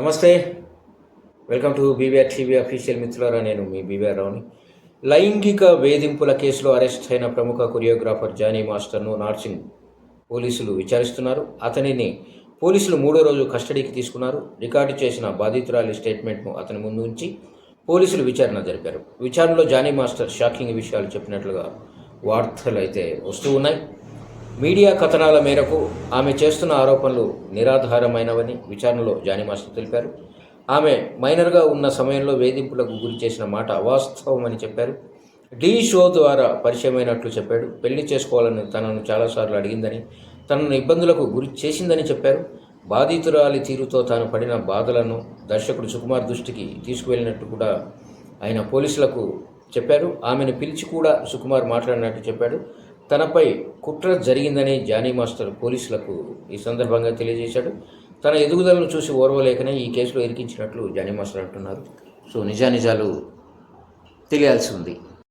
నమస్తే. Welcome to BBR TV official మిత్రులారా నేను మీ బీబీఆర్ రావుని. లైంగిక వేధింపుల కేసులో అరెస్ట్ అయిన ప్రముఖ కొరియోగ్రాఫర్ జానీ మాస్టర్ను నార్సింగ్ పోలీసులు విచారిస్తున్నారు. అతనిని పోలీసులు మూడో రోజు కస్టడీకి తీసుకున్నారు. రికార్డు చేసిన బాధితురాలి స్టేట్మెంట్ను అతని ముందు ఉంచి పోలీసులు విచారణ జరిపారు. విచారణలో జానీ మాస్టర్ షాకింగ్ విషయాలు చెప్పినట్లుగా వార్తలు అయితే వస్తూ ఉన్నాయి. మీడియా కథనాల మేరకు ఆమె చేస్తున్న ఆరోపణలు నిరాధారమైనవని విచారణలో జానీ మాస్టర్ తెలిపారు. ఆమె మైనర్గా ఉన్న సమయంలో వేధింపులకు గురి చేసిన మాట అవాస్తవమని చెప్పారు. డీ షో ద్వారా పరిచయమైనట్లు చెప్పాడు. పెళ్ళి చేసుకోవాలని తనను చాలాసార్లు అడిగిందని తనను ఇబ్బందులకు గురి చేసిందని చెప్పారు. బాధితురాలి తీరుతో తాను పడిన బాధలను దర్శకుడు సుకుమార్ దృష్టికి తీసుకువెళ్ళినట్టు కూడా ఆయన పోలీసులకు చెప్పారు. ఆమెను పిలిచి కూడా సుకుమార్ మాట్లాడినట్టు చెప్పాడు. తనపై కుట్ర జరిగిందని జానీ మాస్టర్ పోలీసులకు ఈ సందర్భంగా తెలియజేశాడు. తన ఎదుగుదలను చూసి ఓర్వలేకనే ఈ కేసులో ఇరికించినట్లు జానీ మాస్టర్ అంటున్నారు. సో నిజానిజాలు తెలియాల్సి ఉంది.